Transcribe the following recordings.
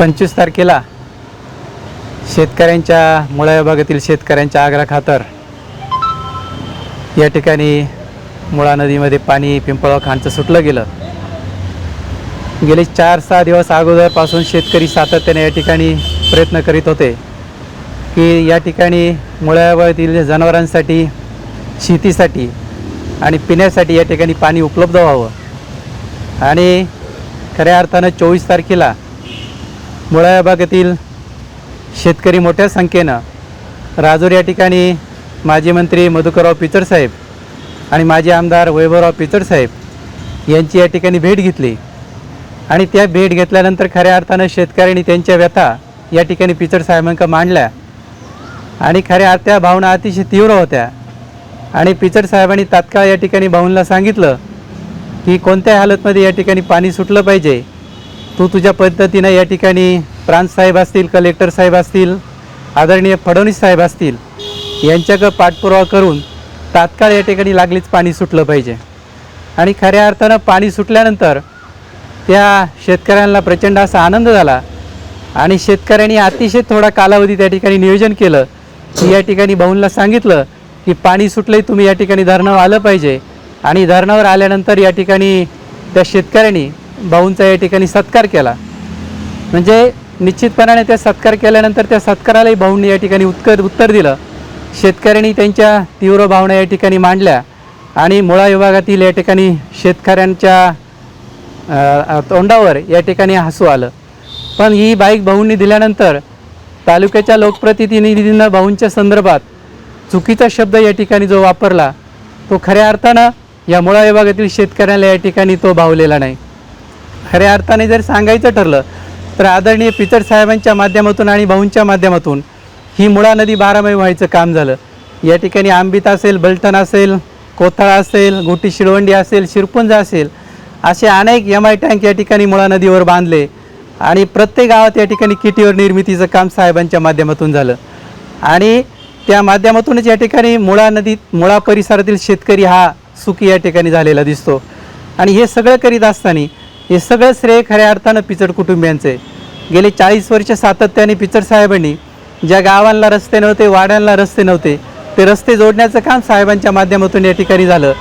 पंचवीस तारखेला शेतकऱ्यांच्या मुळा विभागातील शेतकऱ्यांच्या आग्रा खातर या ठिकाणी मुळा नदीमध्ये पाणी पिंपळा खांचं सुटलं गेलं. गेले चार सहा दिवस अगोदरपासून शेतकरी सातत्याने या ठिकाणी प्रयत्न करीत होते की या ठिकाणी मुळा जनावरांसाठी शेतीसाठी आणि पिण्यासाठी या ठिकाणी पाणी उपलब्ध व्हावं. आणि खऱ्या अर्थानं चोवीस तारखेला मुळा या भागातील शेतकरी मोठ्या संख्येनं राजूर या ठिकाणी माजी मंत्री मधुकरराव पिचड साहेब आणि माजी आमदार वैभवराव पिचड साहेब यांची या ठिकाणी भेट घेतली. आणि त्या भेट घेतल्यानंतर खऱ्या अर्थानं शेतकऱ्यांनी त्यांच्या व्यथा या ठिकाणी पिचड साहेबांका मांडल्या. आणि खऱ्या त्या भावना अतिशय तीव्र होत्या. आणि पिचडसाहेबांनी तात्काळ या ठिकाणी भाऊंना सांगितलं की कोणत्या हालतमध्ये या ठिकाणी पाणी सुटलं पाहिजे. तू तुझ्या पद्धतीनं या ठिकाणी प्रांत साहेब असतील कलेक्टर साहेब असतील आदरणीय फडणवीस साहेब असतील यांच्याकडं पाठपुरावा करून तात्काळ या ठिकाणी लागलीच पाणी सुटलं पाहिजे. आणि खऱ्या अर्थानं पाणी सुटल्यानंतर त्या शेतकऱ्यांना प्रचंड असा आनंद झाला आणि शेतकऱ्यांनी अतिशय थोडा कालावधी त्या ठिकाणी नियोजन केलं. की या ठिकाणी भाऊंना सांगितलं की पाणी सुटलंय तुम्ही या ठिकाणी धरणावर आलं पाहिजे. आणि धरणावर आल्यानंतर या ठिकाणी त्या शेतकऱ्यांनी भाऊंचा या ठिकाणी सत्कार केला. म्हणजे निश्चितपणाने त्या सत्कार केल्यानंतर त्या सत्कारालाही भाऊंनी या ठिकाणी उत्तर उत्तर दिलं. शेतकऱ्यांनी त्यांच्या तीव्र भावना या ठिकाणी मांडल्या आणि मुळा विभागातील या ठिकाणी शेतकऱ्यांच्या तोंडावर या ठिकाणी हसू आलं. पण ही बाईक भाऊंनी दिल्यानंतर तालुक्याच्या लोकप्रतिनिधींना भाऊंच्या संदर्भात चुकीचा शब्द या ठिकाणी जो वापरला तो खऱ्या अर्थानं या मुळा विभागातील शेतकऱ्याला या ठिकाणी तो भावलेला नाही. खऱ्या अर्थाने जर सांगायचं ठरलं तर आदरणीय पिचड साहेबांच्या माध्यमातून आणि भाऊंच्या माध्यमातून ही मुळा नदी बारामय व्हायचं काम झालं. या ठिकाणी आंबित असेल बलटण असेल कोथळा असेल गोटी शिळवंडी असेल शिरपुंज असेल असे अनेक एम आय टँक या ठिकाणी मुळा नदीवर बांधले आणि प्रत्येक गावात या ठिकाणी किटीवर निर्मितीचं काम साहेबांच्या माध्यमातून झालं. आणि त्या माध्यमातूनच या ठिकाणी मुळा नदीत मुळा परिसरातील शेतकरी हा सुखी या ठिकाणी झालेला दिसतो. आणि हे सगळं करीत असताना हे सगळं श्रेय खऱ्या अर्थानं पिचड कुटुंबियांचं. आहे. गेले चाळीस वर्ष सातत्याने पिचड साहेबांनी ज्या गावांना रस्ते नव्हते वाड्यांना रस्ते नव्हते ते रस्ते जोडण्याचं काम साहेबांच्या माध्यमातून या ठिकाणी झालं.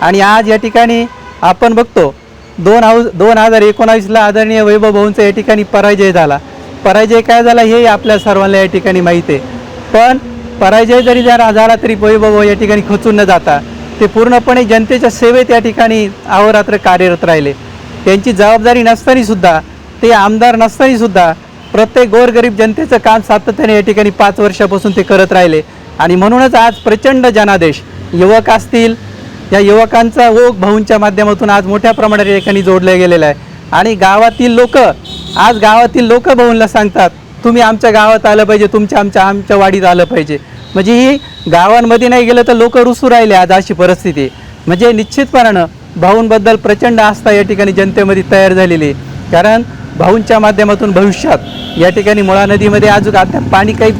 आणि आज या ठिकाणी आपण बघतो दोन हाऊस दोन हजार एकोणावीसला आदरणीय वैभव भाऊंचा या ठिकाणी पराजय झाला. पराजय काय झाला हे आपल्या सर्वांना या ठिकाणी माहीत आहे. पण पराजय जरी जरा झाला तरी वैभव भाऊ या ठिकाणी खचून न जाता ते पूर्णपणे जनतेच्या सेवेत या ठिकाणी अहोरात्र कार्यरत राहिले. त्यांची जबाबदारी नसतानीसुद्धा ते आमदार नसतानीसुद्धा प्रत्येक गोरगरीब जनतेचं काम सातत्याने या ठिकाणी पाच वर्षापासून ते करत राहिले. आणि म्हणूनच आज प्रचंड जनादेश. युवक असतील या युवकांचा ओघ भाऊंच्या माध्यमातून आज मोठ्या प्रमाणात या ठिकाणी जोडले गेलेला आहे. आणि गावातील लोक आज गावातील लोक भाऊंना सांगतात तुम्ही आमच्या गावात आलं पाहिजे तुमच्या आमच्या आमच्या वाडीत आलं पाहिजे. म्हणजे ही गावांमध्ये नाही गेलं तर लोक रुसू राहिले आज अशी परिस्थिती म्हणजे निश्चितपणानं भाऊंबद्दल प्रचंड आस्था या ठिकाणी जनतेमध्ये तयार झालेली आहे. कारण भाऊंच्या माध्यमातून भविष्यात या ठिकाणी मुळा नदीमध्ये अजून अद्याप पाणी काही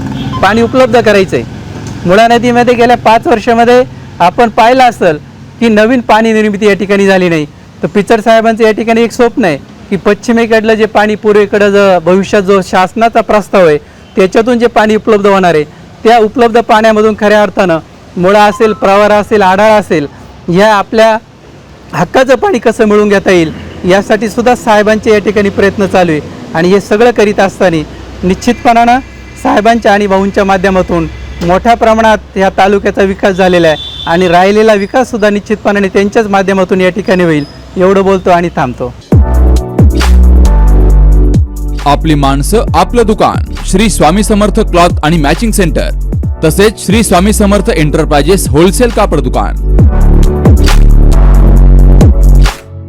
पाणी उपलब्ध करायचं आहे मुळा नदीमध्ये गेल्या पाच वर्षामध्ये आपण पाहिलं असेल की नवीन पाणी निर्मिती या ठिकाणी झाली नाही. तर पिचर साहेबांचं या ठिकाणी एक स्वप्न आहे की पश्चिमेकडलं जे पाणी पूर्वेकडं जो भविष्यात जो शासनाचा प्रस्ताव आहे त्याच्यातून जे पाणी उपलब्ध होणार आहे त्या उपलब्ध पाण्यामधून खऱ्या अर्थानं मुळा असेल प्रवारा असेल आढाळा असेल ह्या आपल्या हक्काचं पाणी कसं मिळवून घेता येईल यासाठी सुद्धा साहेबांचे या ठिकाणी प्रयत्न चालू आहे. आणि हे सगळं करीत असताना निश्चितपणानं साहेबांच्या आणि भाऊंच्या माध्यमातून मोठ्या प्रमाणात ह्या तालुक्याचा विकास झालेला आहे आणि राहिलेला विकाससुद्धा निश्चितपणाने त्यांच्याच माध्यमातून या ठिकाणी होईल. एवढं बोलतो आणि थांबतो. आपली माणसं आपलं दुकान. श्री स्वामी समर्थ क्लॉथ आणि मॅचिंग सेंटर. तसेच श्री स्वामी समर्थ एंटरप्राइजेस होलसेल कापड दुकान.